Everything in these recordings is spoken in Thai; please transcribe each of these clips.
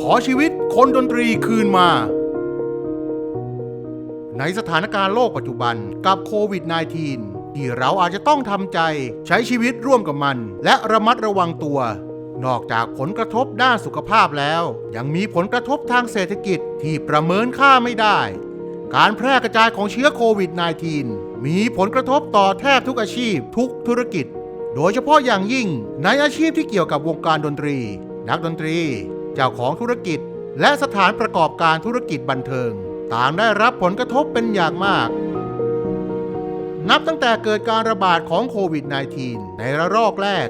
ขอชีวิตคนดนตรีคืนมา ในสถานการณ์โลกปัจจุบันกับโควิด -19 ที่เราอาจจะต้องทำใจใช้ชีวิตร่วมกับมัน และระมัดระวังตัวนอกจากผลกระทบด้านสุขภาพแล้ว ยังมีผลกระทบทางเศรษฐกิจที่ประเมินค่าไม่ได้ การแพร่กระจายของเชื้อโควิด -19 มีผลกระทบต่อแทบทุกอาชีพ ทุกธุรกิจ โดยเฉพาะอย่างยิ่งในอาชีพที่เกี่ยวกับวงการดนตรี นักดนตรี เจ้าของธุรกิจ และสถานประกอบการธุรกิจบันเทิง ต่างได้รับผลกระทบเป็นอย่างมาก นับตั้งแต่เกิดการระบาดของโควิด -19 ในระลอกแรก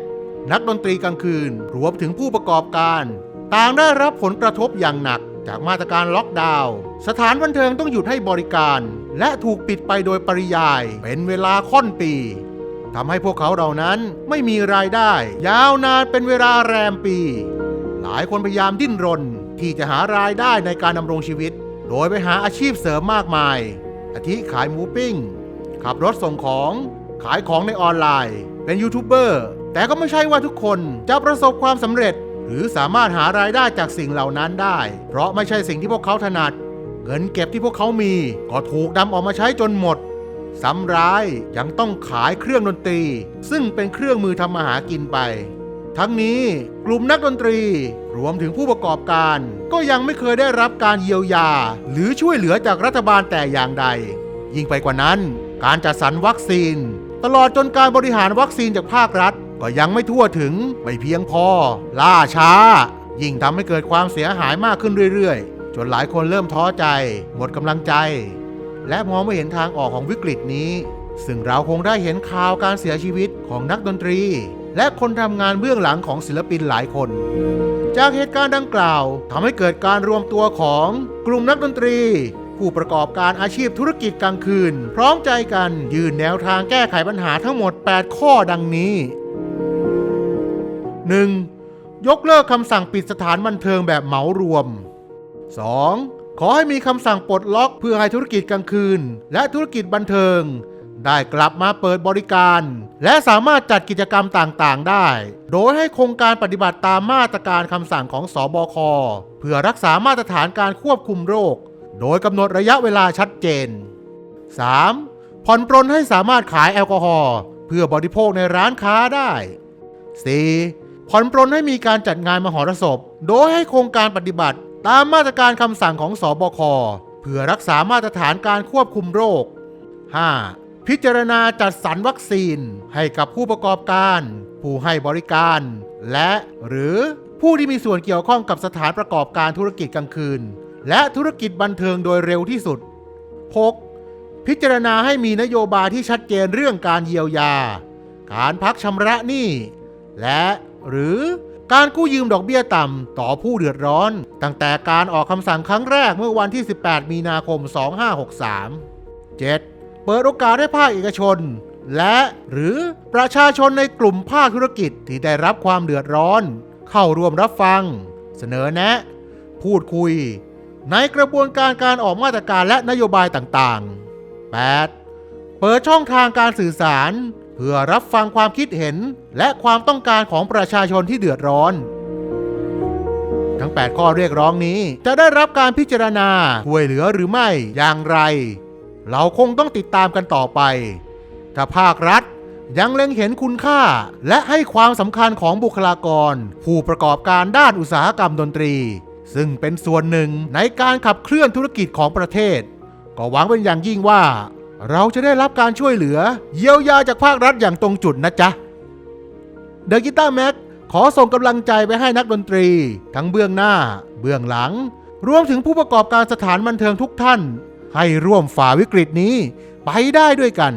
นักดนตรีกลางคืนรวมถึงผู้ประกอบการ ต่างได้รับผลกระทบอย่างหนักจากมาตรการล็อกดาวน์สถานบันเทิงต้องหยุดให้บริการ และถูกปิดไปโดยปริยาย เป็นเวลาค่อนปีทำให้พวกเขาเหล่านั้นไม่มีรายได้ ยาวนานเป็นเวลาแรมปี หลายคนพยายามดิ้นรน ที่จะหารายได้ในการดำรงชีวิต โดยไปหาอาชีพเสริมมากมาย อาทิขายหมูปิ้ง ขับรถส่งของ ขายของในออนไลน์ เป็นยูทูบเบอร์ แต่ก็ไม่ใช่ว่าทุกคนจะประสบความสำเร็จ หรือสามารถหารายได้จากสิ่งเหล่านั้นได้ เพราะไม่ใช่สิ่งที่พวกเขาถนัด เงินเก็บที่พวกเขามี ก็ถูกนำออกมาใช้จนหมดซ้ำร้ายยังต้องขายเครื่องดนตรี ซึ่งเป็นเครื่องมือทำมาหากินไป ทั้งนี้กลุ่มนักดนตรี รวมถึงผู้ประกอบการ ก็ยังไม่เคยได้รับการเยียวยา หรือช่วยเหลือจากรัฐบาลแต่อย่างใด ยิ่งไปกว่านั้น การจัดสรรวัคซีน ตลอดจนการบริหารวัคซีนจากภาครัฐ ก็ยังไม่ทั่วถึงไม่เพียงพอ ล่าช้า ยิ่งทำให้เกิดความเสียหายมากขึ้นเรื่อยๆ จนหลายคนเริ่มท้อใจ หมดกำลังใจ และมองไม่เห็นทางออกของวิกฤตนี้ ซึ่งเราคงได้เห็นข่าวการเสียชีวิตของนักดนตรี และคนทำงานเบื้องหลังของศิลปินหลายคน จากเหตุการณ์ดังกล่าวทำให้เกิดการรวมตัวของกลุ่มนักดนตรี ผู้ประกอบการอาชีพธุรกิจกลางคืน พร้อมใจกันยื่นแนวทางแก้ไขปัญหาทั้งหมด 8 ข้อดังนี้ 1. ยกเลิกคำสั่งปิดสถานบันเทิงแบบเหมารวม 2. ขอให้มีคำสั่งปลดล็อกเพื่อให้ธุรกิจกลางคืน และธุรกิจบันเทิง ได้กลับมาเปิดบริการ และสามารถจัดกิจกรรมต่างๆ ได้ โดยให้โครงการปฏิบัติตามมาตรการคำสั่งของสอบค เพื่อรักษามาตรฐานการควบคุมโรค โดยกำหนดระยะเวลาชัดเจน 3. ผ่อนปรนให้สามารถขายแอลกอฮอล์เพื่อบริโภคในร้านค้าได้ 4. ผ่อนปรนให้มีการจัดงานมหรสพ โดยให้โครงการปฏิบัติตามมาตรการคำสั่งของสอบค เพื่อรักษามาตรฐานการควบคุมโรค 5. พิจารณาจัดสรรวัคซีนให้กับผู้ประกอบการ ผู้ให้บริการ และหรือผู้ที่มีส่วนเกี่ยวข้องกับสถานประกอบการธุรกิจกลางคืน และธุรกิจบันเทิงโดยเร็วที่สุด 6. พิจารณาให้มีนโยบายที่ชัดเจนเรื่องการเยียวยา การพักชำระหนี้ และหรือการกู้ยืมดอกเบี้ยต่ำต่อผู้เดือดร้อน ตั้งแต่การออกคำสั่งครั้งแรกเมื่อวันที่ 18 มีนาคม 2563 7. เปิดโอกาสให้ภาคเอกชน และหรือประชาชนในกลุ่มภาคธุรกิจที่ได้รับความเดือดร้อน เข้าร่วมรับฟัง เสนอแนะ พูดคุย ในกระบวนการการออกมาตรการและนโยบายต่างๆ 8. เปิดช่องทางการสื่อสาร เพื่อรับฟังความคิดเห็นและความต้องการของประชาชนที่เดือดร้อนทั้ง 8 ข้อเรียกร้องนี้จะได้รับการพิจารณาช่วยเหลือหรือไม่อย่างไร เราคงต้องติดตามกันต่อไป ถ้าภาครัฐยังเล็งเห็นคุณค่า และให้ความสำคัญของบุคลากร ผู้ประกอบการด้านอุตสาหกรรมดนตรี ซึ่งเป็นส่วนหนึ่งในการขับเคลื่อนธุรกิจของประเทศ ก็หวังเป็นอย่างยิ่งว่า เราจะได้รับการช่วยเหลือ เยียวยาจากภาครัฐอย่างตรงจุดนะจ๊ะเดอะกีตาร์แม็กขอส่งกำลังใจไปให้นักดนตรี ทั้งเบื้องหน้า เบื้องหลัง รวมถึงผู้ประกอบการสถานบันเทิงทุกท่าน ให้ร่วมฝ่าวิกฤตนี้ไปได้ด้วยกัน